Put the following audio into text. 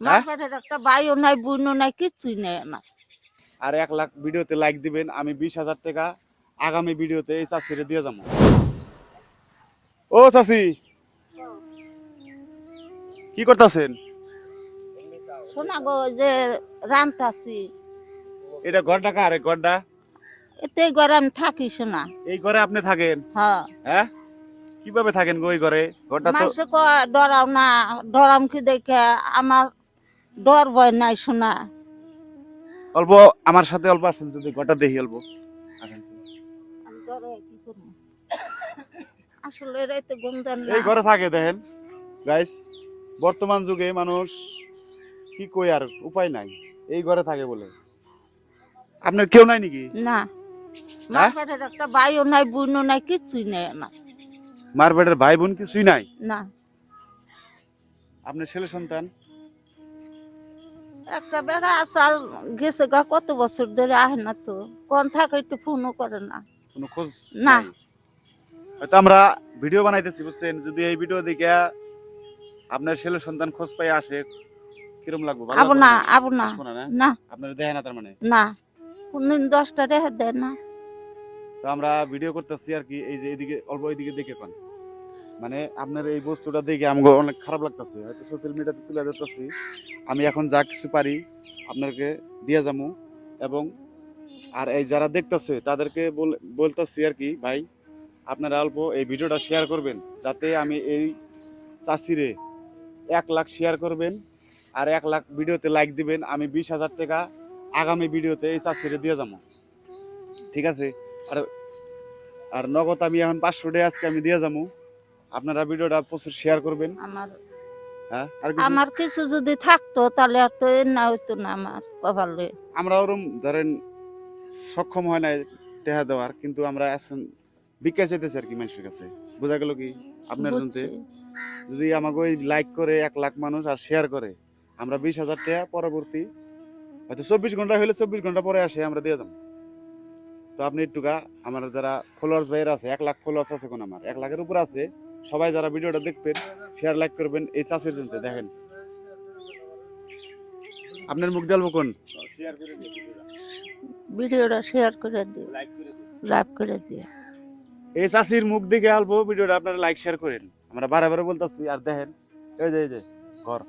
হ্যাঁ? মার্কেটের একটা বাইও নাই বুনও নাই কিচ্ছুই নেই আমার। আর এক লাখ ভিডিওতে লাইক দিবেন আমি বিশ হাজার টাকা আগামী ভিডিওতে এই চাষিরে দিয়ে যাব। ও চাষি! কি করতেছেন? শোনা গো যে রান্তাছি। এটা ঘরটা কার ঘরটা? এতে ঘরে আমি থাকি শোনা। এই ঘরে আপনি থাকেন? হ্যাঁ। হ্যাঁ? কীভাবে থাকেন গো এই ঘরে? ঘরটা তো ডরাও না ডরাম কি দেখে আমার ডর ভয় নাই শোনা। অল্প আমার সাথে অল্প আসেন যদি ঘরটা দেখি অল্প। আসলে ঘুম দেন এই ঘরে থাকে দেখেন। গাইস বর্তমান যুগে মানুষ কি কই আর উপায় নাই। এই ঘরে থাকে বলে। আপনার কেউ নাই নাকি? না। মার্কেটের একটা বাইও নাই বুনও নাই কিচ্ছুই নেই আমার। মারপেটের ভাই বোন কিছুই নাই? না। আপনার ছেলে সন্তান? একটা বেড়া আসার গেছে গা কত বছর ধরে আহে না তো। কোন থাকে একটু ফোনও করে না। কোনো খোঁজ না। হয়তো আমরা ভিডিও বানাইতেছি বুঝছেন? যদি এই ভিডিও দেখে আপনার ছেলে সন্তান খোঁজ পাই আসে কিরম লাগবে? আবো না? আবো না। না? আপনার দেখে না তার মানে? না। কোনদিন দশটা রেখে দেয় না। তো আমরা ভিডিও করতেছি আর কি এই যে এদিকে অল্প এইদিকে দেখে পান। মানে আপনার এই বস্তুটা দেখে আমাকে অনেক খারাপ লাগতেছে। হয়তো সোশ্যাল মিডিয়াতে তুলে ধরতেছি। আমি এখন যা কিছু পারি, আপনাকে দিয়ে যাব এবং আর এই যারা দেখতেছে, তাদেরকে বল- বলতেছি আর কি, ভাই, আপনারা অল্প এই ভিডিওটা শেয়ার করবেন। যাতে আমি এই চাষিরে এক লাখ শেয়ার করবেন আর এক লাখ ভিডিওতে লাইক দিবেন। আমি বিশ হাজার টাকা আগামী ভিডিওতে এই চাষিরে দিয়ে যাব ঠিক আছে? আর আর নগদ আমি এখন পাঁচশো টাকা আজকে আমি দিয়ে যাব আপনারা ভিডিওটা প্রচুর শেয়ার করবেন। আমার হ্যাঁ আর কিছু? আমার কিছু যদি থাকতো তাহলে আর তো এর না হইতো না আমার কপালে আমরা ওরম ধরেন সক্ষম হয় না টেহা দেওয়ার কিন্তু আমরা এখন ভিক্ষা চাইতেছি আর কি মানুষের কাছে। বোঝা গেল কি? আপনার শুনতে। বুঝছি। যদি আমাকে ওই লাইক করে এক লাখ মানুষ আর শেয়ার করে আমরা বিশ হাজার টাকা পরবর্তী হয়তো চব্বিশ ঘণ্টা হলে চব্বিশ ঘণ্টা পরে আসে আমরা দিয়ে যাব। তো আপনি একটুকা আমার যারা ফলোয়ার্স ভাইয়ের আছে এক লাখ ফলোয়ার্স আছে কোন আমার এক লাখের উপর আছে সবাই যারা ভিডিওটা দেখবেন শেয়ার লাইক করবেন এই চাষের জন্য। দেখেন। আপনার মুখ দেলবো কোন ভিডিওটা। শেয়ার করে দিও। লাইক করে দিও। এই চাষির মুখ দেখে আলবো ভিডিওটা আপনারা লাইক শেয়ার করেন। আমরা বারে বারে বলতেছি আর দেখেন এই যে এই যে ঘর।